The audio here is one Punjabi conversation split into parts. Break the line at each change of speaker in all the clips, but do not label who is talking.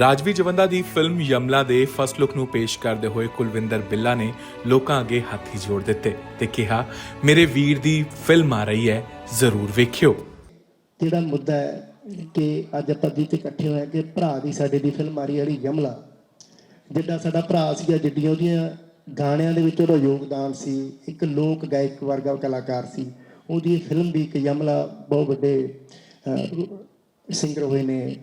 ਰਾਜਵੀ ਜਵੰਦਾ ਦੀ ਫਿਲਮ ਯਮਲਾ ਦੇ ਫਸਟ ਲੁੱਕ ਨੂੰ ਪੇਸ਼ ਕਰਦੇ ਹੋਏ ਕੁਲਵਿੰਦਰ ਬਿੱਲਾ ਨੇ ਲੋਕਾਂ ਅੱਗੇ ਹੱਥੀ ਜੋੜ ਦਿੱਤੇ ਤੇ ਕਿਹਾ, ਮੇਰੇ ਵੀਰ ਦੀ ਫਿਲਮ ਆ ਰਹੀ ਹੈ, ਜ਼ਰੂਰ ਵੇਖਿਓ।
ਜਿਹੜਾ ਮੁੱਦਾ ਹੈ ਕਿ ਅੱਜ ਆਪਾਂ ਜਿੱਥੇ ਇਕੱਠੇ ਹੋਏ ਹਾਂ ਕਿ ਭਰਾ ਦੀ ਸਾਡੇ ਦੀ ਫਿਲਮ ਆ ਰਹੀ ਹੈ, ਜਿਹੜੀ ਯਮਲਾ। ਜਿੱਦਾਂ ਸਾਡਾ ਭਰਾ ਸੀਗਾ, ਜਿੱਡੀਆਂ ਉਹਦੀਆਂ ਗਾਣਿਆਂ ਦੇ ਵਿੱਚ ਉਹਦਾ ਯੋਗਦਾਨ ਸੀ, ਇੱਕ ਲੋਕ ਗਾਇਕ ਵਰਗਾ ਕਲਾਕਾਰ ਸੀ। ਉਹਦੀ ਫਿਲਮ ਵੀ ਇੱਕ ਯਮਲਾ ਬਹੁਤ ਵੱਡੇ ਸਿੰਗਰ ਹੋਏ ਨੇ।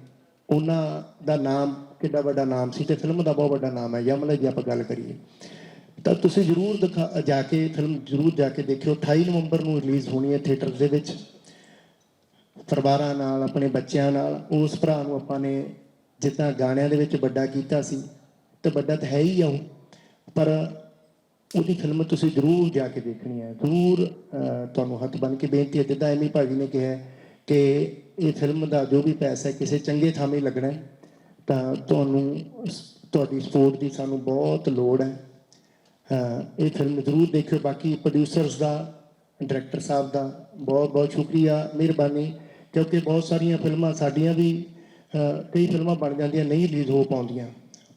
ਉਹਨਾਂ ਦਾ ਨਾਮ, ਕਿੱਡਾ ਵੱਡਾ ਨਾਮ ਸੀ ਤੇ ਫਿਲਮ ਦਾ ਬਹੁਤ ਵੱਡਾ ਨਾਮ ਹੈ, ਯਮਲਾ ਦੀ ਆਪਾਂ ਗੱਲ ਕਰੀਏ। ਤਾਂ ਤੁਸੀਂ ਜ਼ਰੂਰ ਦਿਖਾ, ਜਾ ਕੇ ਫਿਲਮ ਜ਼ਰੂਰ ਜਾ ਕੇ ਦੇਖਿਓ। 28 ਨਵੰਬਰ ਨੂੰ ਰਿਲੀਜ਼ ਹੋਣੀ ਹੈ ਥੀਏਟਰ ਦੇ ਵਿੱਚ। ਪਰਿਵਾਰਾਂ ਨਾਲ, ਆਪਣੇ ਬੱਚਿਆਂ ਨਾਲ, ਉਸ ਭਰਾ ਨੂੰ ਆਪਾਂ ਨੇ ਜਿੱਦਾਂ ਗਾਣਿਆਂ ਦੇ ਵਿੱਚ ਵੱਡਾ ਕੀਤਾ ਸੀ, ਤੇ ਵੱਡਾ ਤਾਂ ਹੈ ਹੀ ਆ ਉਹ। ਪਰ ਉਹਦੀ ਫਿਲਮ ਤੁਸੀਂ ਜ਼ਰੂਰ ਜਾ ਕੇ ਦੇਖਣੀ ਹੈ। ਜ਼ਰੂਰ ਤੁਹਾਨੂੰ ਹੱਥ ਬੰਨ ਕੇ ਬੇਨਤੀ ਹੈ, ਜਿੱਦਾਂ ਐਮੀ ਭਾਜੀ ਨੇ ਕਿਹਾ ਕਿ ਇਹ ਫਿਲਮ ਦਾ ਜੋ ਵੀ ਪੈਸਾ ਕਿਸੇ ਚੰਗੇ ਥਾਵੇਂ ਲੱਗਣਾ ਤਾਂ ਤੁਹਾਨੂੰ ਤੁਹਾਡੀ ਸਪੋਰਟ ਦੀ ਸਾਨੂੰ ਬਹੁਤ ਲੋੜ ਹੈ। ਇਹ ਫਿਲਮ ਜ਼ਰੂਰ ਦੇਖਿਓ, ਬਾਕੀ ਪ੍ਰੋਡਿਊਸਰਸ ਦਾ ਡਾਇਰੈਕਟਰ ਸਾਹਿਬ ਦਾ ਬਹੁਤ ਬਹੁਤ ਸ਼ੁਕਰੀਆ, ਮਿਹਰਬਾਨੀ, ਕਿਉਂਕਿ ਬਹੁਤ ਸਾਰੀਆਂ ਫਿਲਮਾਂ ਸਾਡੀਆਂ ਵੀ ਕਈ ਫਿਲਮਾਂ ਬਣ ਜਾਂਦੀਆਂ, ਨਹੀਂ ਰਿਲੀਜ਼ ਹੋ ਪਾਉਂਦੀਆਂ।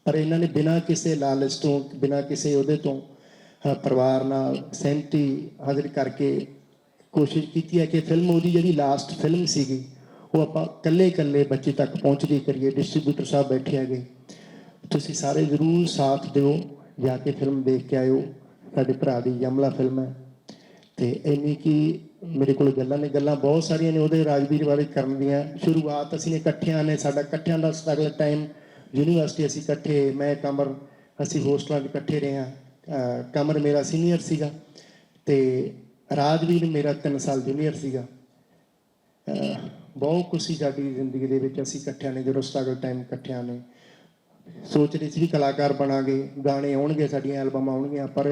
ਪਰ ਇਹਨਾਂ ਨੇ ਬਿਨਾਂ ਕਿਸੇ ਲਾਲਚ ਤੋਂ, ਬਿਨਾਂ ਕਿਸੇ ਉਹਦੇ ਤੋਂ ਪਰਿਵਾਰ ਨਾਲ ਸਹਿਮਤੀ ਹਾਜ਼ਰ ਕਰਕੇ ਕੋਸ਼ਿਸ਼ ਕੀਤੀ ਹੈ ਕਿ ਫਿਲਮ ਉਹਦੀ ਜਿਹੜੀ ਲਾਸਟ ਫਿਲਮ ਸੀਗੀ, ਉਹ ਆਪਾਂ ਕੱਲੇ ਕੱਲੇ ਬੱਚੇ ਤੱਕ ਪਹੁੰਚਦੀ ਕਰੀਏ ਡਿਸਟ੍ਰੀਬਿਊਟਰ ਸਾਹਿਬ ਬੈਠੇ ਹੈਗੇ। ਤੁਸੀਂ ਸਾਰੇ ਜ਼ਰੂਰ ਸਾਥ ਦਿਓ, ਜਾ ਕੇ ਫਿਲਮ ਦੇਖ ਕੇ ਆਇਓ। ਸਾਡੇ ਭਰਾ ਦੀ ਯਮਲਾ ਫਿਲਮ ਹੈ। ਤੇ ਇੰਨੀ ਕਿ ਮੇਰੇ ਕੋਲ ਗੱਲਾਂ ਨੇ, ਗੱਲਾਂ ਬਹੁਤ ਸਾਰੀਆਂ ਨੇ, ਉਹਦੇ ਰਾਜਵੀਰ ਬਾਰੇ ਕਰਨ ਦੀਆਂ। ਸ਼ੁਰੂਆਤ ਅਸੀਂ ਨੇ ਇਕੱਠਿਆਂ ਨੇ, ਸਾਡਾ ਇਕੱਠਿਆਂ ਦਾ ਸਟਰਗਲ ਟਾਈਮ ਯੂਨੀਵਰਸਿਟੀ ਅਸੀਂ ਇਕੱਠੇ, ਮੈਂ, ਕਮਰ, ਅਸੀਂ ਹੋਸਟਲਾਂ 'ਚ ਇਕੱਠੇ ਰਹੇ ਹਾਂ। ਕਮਰ ਮੇਰਾ ਸੀਨੀਅਰ ਸੀਗਾ। ਤੇ ਰਾਜਵੀਰ ਮੇਰਾ 3 ਸਾਲ ਜੂਨੀਅਰ ਸੀਗਾ। ਬਹੁਤ ਕੁਛ ਸੀ ਸਾਡੀ ਜ਼ਿੰਦਗੀ ਦੇ ਵਿੱਚ ਅਸੀਂ ਇਕੱਠਿਆਂ ਨੇ ਜਦੋਂ ਸਟਰਗਲ ਟਾਈਮ ਇਕੱਠਿਆਂ ਨੇ ਸੋਚ ਰਹੇ ਸੀ ਵੀ ਕਲਾਕਾਰ ਬਣਾਂਗੇ ਗਾਣੇ ਆਉਣਗੇ ਸਾਡੀਆਂ ਐਲਬਮਾਂ ਆਉਣਗੀਆਂ ਪਰ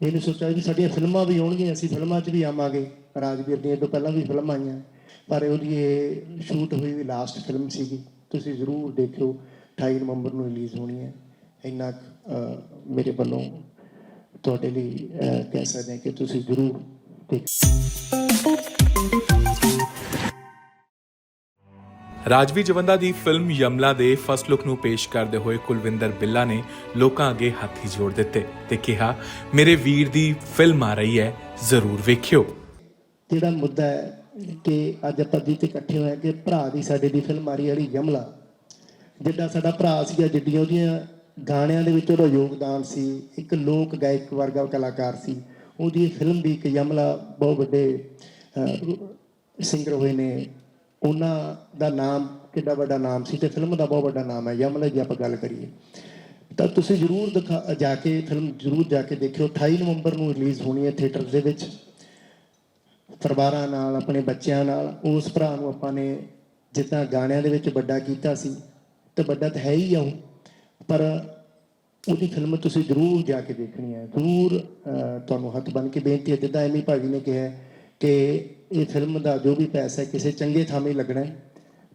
ਇਹ ਸੋਚਿਆ ਵੀ ਸਾਡੀਆਂ ਫਿਲਮਾਂ ਵੀ ਆਉਣਗੀਆਂ ਅਸੀਂ ਫਿਲਮਾਂ 'ਚ ਵੀ ਆਵਾਂਗੇ। ਰਾਜਵੀਰ ਦੀਆਂ ਤੋਂ ਪਹਿਲਾਂ ਵੀ ਫਿਲਮ ਆਈਆਂ ਪਰ ਉਹਦੀ ਇਹ ਸ਼ੂਟ ਹੋਈ ਵੀ ਲਾਸਟ ਫਿਲਮ ਸੀਗੀ। ਤੁਸੀਂ ਜ਼ਰੂਰ ਦੇਖਿਓ 28 ਨਵੰਬਰ ਨੂੰ ਰਿਲੀਜ਼ ਹੋਣੀ ਹੈ। ਇੰਨਾ ਕੁ, ਮੇਰੇ ਵੱਲੋਂ ਤੁਹਾਡੇ ਲਈ ਕਹਿ ਸਕਦੇ ਹਾਂ ਕਿ ਤੁਸੀਂ ਜ਼ਰੂਰ
ਰਾਜਵੀ ਜਵੰਦਾ ਦੀ ਫਿਲਮ ਯਮਲਾ ਦੇ ਫਸਟ ਲੁੱਕ ਨੂੰ ਪੇਸ਼ ਕਰਦੇ ਹੋਏ ਕੁਲਵਿੰਦਰ ਬਿੱਲਾ ਨੇ ਲੋਕਾਂ ਅੱਗੇ ਹੱਥੀ ਜੋੜ ਦਿੱਤੇ ਤੇ ਕਿਹਾ ਮੇਰੇ ਵੀਰ ਦੀ ਫਿਲਮ ਆ ਰਹੀ ਹੈ ਜ਼ਰੂਰ ਵੇਖਿਓ।
ਜਿਹੜਾ ਮੁੱਦਾ ਹੈ ਕਿ ਅੱਜ ਆਪਾਂ ਜਿੱਥੇ ਇਕੱਠੇ ਹੋਏ ਕਿ ਭਰਾ ਦੀ ਸਾਡੇ ਦੀ ਫਿਲਮ ਆ ਰਹੀ ਹੈ ਜਿਹੜੀ ਯਮਲਾ। ਜਿੱਦਾਂ ਸਾਡਾ ਭਰਾ ਸੀਗਾ ਜਿੱਡੀਆਂ ਉਹਦੀਆਂ ਗਾਣਿਆਂ ਦੇ ਵਿੱਚ ਉਹਦਾ ਯੋਗਦਾਨ ਸੀ, ਇੱਕ ਲੋਕ ਗਾਇਕ ਵਰਗਾ ਕਲਾਕਾਰ ਸੀ। ਉਹਦੀ ਫਿਲਮ ਵੀ ਇੱਕ ਯਮਲਾ ਬਹੁਤ ਵੱਡੇ ਸਿੰਗਰ ਹੋਏ ਨੇ। ਉਹਨਾਂ ਦਾ ਨਾਮ ਕਿੱਡਾ ਵੱਡਾ ਨਾਮ ਸੀ ਤੇ ਫਿਲਮ ਦਾ ਬਹੁਤ ਵੱਡਾ ਨਾਮ ਹੈ, ਯਮਲਾ ਦੀ ਆਪਾਂ ਗੱਲ ਕਰੀਏ। ਤਾਂ ਤੁਸੀਂ ਜ਼ਰੂਰ ਦਿਖਾ, ਜਾ ਕੇ ਫਿਲਮ ਜ਼ਰੂਰ ਜਾ ਕੇ ਦੇਖਿਓ। 28 ਨਵੰਬਰ ਨੂੰ ਰਿਲੀਜ਼ ਹੋਣੀ ਹੈ ਥੀਏਟਰ ਦੇ ਵਿੱਚ। ਪਰਿਵਾਰਾਂ ਨਾਲ, ਆਪਣੇ ਬੱਚਿਆਂ ਨਾਲ, ਉਸ ਭਰਾ ਨੂੰ ਆਪਾਂ ਨੇ ਜਿੱਦਾਂ ਗਾਣਿਆਂ ਦੇ ਵਿੱਚ ਵੱਡਾ ਕੀਤਾ ਸੀ, ਤੇ ਵੱਡਾ ਤਾਂ ਹੈ ਹੀ ਆ ਉਹ। ਪਰ ਉਹਦੀ ਫਿਲਮ ਤੁਸੀਂ ਜ਼ਰੂਰ ਜਾ ਕੇ ਦੇਖਣੀ ਹੈ। ਜ਼ਰੂਰ ਤੁਹਾਨੂੰ ਹੱਥ ਬੰਨ ਕੇ ਬੇਨਤੀ ਹੈ, ਜਿੱਦਾਂ ਐਮੀ ਭਾਜੀ ਨੇ ਕਿਹਾ ਕਿ ਇਹ ਫਿਲਮ ਦਾ ਜੋ ਵੀ ਪੈਸਾ ਕਿਸੇ ਚੰਗੇ ਥਾਵੇਂ ਲੱਗਣਾ ਹੈ।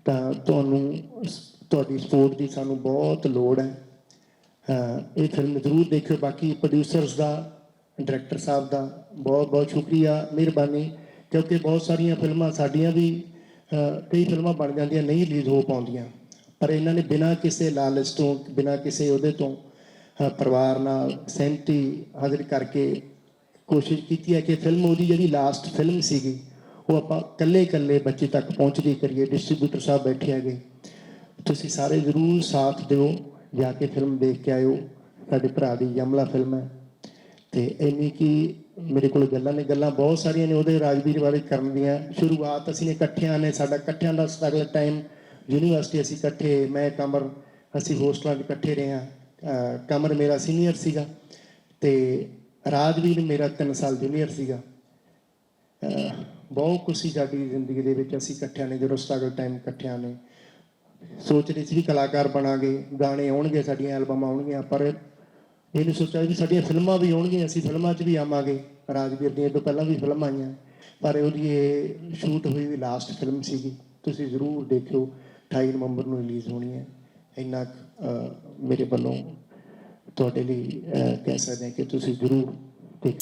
ਤਾਂ ਤੁਹਾਨੂੰ ਤੁਹਾਡੀ ਸਪੋਰਟ ਦੀ ਸਾਨੂੰ ਬਹੁਤ ਲੋੜ ਹੈ। ਇਹ ਫਿਲਮ ਜ਼ਰੂਰ ਦੇਖਿਓ। ਬਾਕੀ ਪ੍ਰੋਡਿਊਸਰਸ ਦਾ ਡਾਇਰੈਕਟਰ ਸਾਹਿਬ ਦਾ ਬਹੁਤ ਬਹੁਤ ਸ਼ੁਕਰੀਆ, ਮਿਹਰਬਾਨੀ, ਕਿਉਂਕਿ ਬਹੁਤ ਸਾਰੀਆਂ ਫਿਲਮਾਂ ਸਾਡੀਆਂ ਵੀ ਕਈ ਫਿਲਮਾਂ ਬਣ ਜਾਂਦੀਆਂ, ਨਹੀਂ ਰਿਲੀਜ਼ ਹੋ ਪਾਉਂਦੀਆਂ। ਪਰ ਇਹਨਾਂ ਨੇ ਬਿਨਾਂ ਕਿਸੇ ਲਾਲਚ ਤੋਂ, ਬਿਨਾਂ ਕਿਸੇ ਉਹਦੇ ਤੋਂ ਪਰਿਵਾਰ ਨਾਲ ਸਹਿਮਤੀ ਹਾਜ਼ਰ ਕਰਕੇ ਕੋਸ਼ਿਸ਼ ਕੀਤੀ ਹੈ ਕਿ ਫਿਲਮ ਉਹਦੀ ਜਿਹੜੀ ਲਾਸਟ ਫਿਲਮ ਸੀਗੀ, ਉਹ ਆਪਾਂ ਕੱਲੇ ਕੱਲੇ ਬੱਚੇ ਤੱਕ ਪਹੁੰਚਦੀ ਕਰੀਏ ਡਿਸਟ੍ਰੀਬਿਊਟਰ ਸਾਹਿਬ ਬੈਠੇ ਹੈਗੇ। ਤੁਸੀਂ ਸਾਰੇ ਜ਼ਰੂਰ ਸਾਥ ਦਿਓ, ਜਾ ਕੇ ਫਿਲਮ ਦੇਖ ਕੇ ਆਇਓ। ਸਾਡੇ ਭਰਾ ਦੀ ਯਮਲਾ ਫਿਲਮ ਹੈ। ਤੇ ਇੰਨੀ ਕਿ ਮੇਰੇ ਕੋਲ ਗੱਲਾਂ ਨੇ, ਗੱਲਾਂ ਬਹੁਤ ਸਾਰੀਆਂ ਨੇ, ਉਹਦੇ ਰਾਜਵੀਰ ਬਾਰੇ ਕਰਨ ਦੀਆਂ ਸ਼ੁਰੂਆਤ ਅਸੀਂ ਨੇ ਇਕੱਠਿਆਂ ਨੇ, ਸਾਡਾ ਇਕੱਠਿਆਂ ਦਾ ਸਟਰਗਲ ਟਾਈਮ ਯੂਨੀਵਰਸਿਟੀ ਅਸੀਂ ਇਕੱਠੇ, ਮੈਂ, ਕਮਰ, ਅਸੀਂ ਹੋਸਟਲਾਂ 'ਚ ਇਕੱਠੇ ਰਹੇ ਹਾਂ। ਕਮਰ ਮੇਰਾ ਸੀਨੀਅਰ ਸੀਗਾ ਤੇ ਰਾਜਵੀਰ ਮੇਰਾ 3 ਸਾਲ ਜੂਨੀਅਰ ਸੀਗਾ। ਬਹੁਤ ਕੁਛ ਸੀ ਸਾਡੀ ਜ਼ਿੰਦਗੀ ਦੇ ਵਿੱਚ ਅਸੀਂ ਇਕੱਠਿਆਂ ਨੇ, ਜਦੋਂ ਸਟਰਗਲ ਟਾਈਮ ਇਕੱਠਿਆਂ ਨੇ। ਸੋਚ ਰਹੇ ਸੀ ਵੀ ਕਲਾਕਾਰ ਬਣਾਂਗੇ, ਗਾਣੇ ਆਉਣਗੇ, ਸਾਡੀਆਂ ਐਲਬਮਾਂ ਆਉਣਗੀਆਂ, ਪਰ ਇਹ ਨਹੀਂ ਸੋਚਿਆ ਵੀ ਸਾਡੀਆਂ ਫਿਲਮਾਂ ਵੀ ਆਉਣਗੀਆਂ, ਅਸੀਂ ਫਿਲਮਾਂ 'ਚ ਵੀ ਆਵਾਂਗੇ। ਰਾਜਵੀਰ ਦੀਆਂ ਤੋਂ ਪਹਿਲਾਂ ਵੀ ਫਿਲਮਾਂ ਆਈਆਂ, ਪਰ ਉਹਦੀ ਇਹ ਸ਼ੂਟ ਹੋਈ ਵੀ ਲਾਸਟ ਫਿਲਮ ਸੀਗੀ। ਤੁਸੀਂ ਜ਼ਰੂਰ ਦੇਖਿਓ। 28 ਨਵੰਬਰ ਨੂੰ ਰਿਲੀਜ਼ ਹੋਣੀ ਹੈ। ਇੰਨਾ ਕੁ, ਮੇਰੇ ਵੱਲੋਂ ਤੁਹਾਡੇ ਲਈ ਕਹਿ ਸਕਦੇ ਹਾਂ ਕਿ ਤੁਸੀਂ ਜ਼ਰੂਰ ਦੇਖ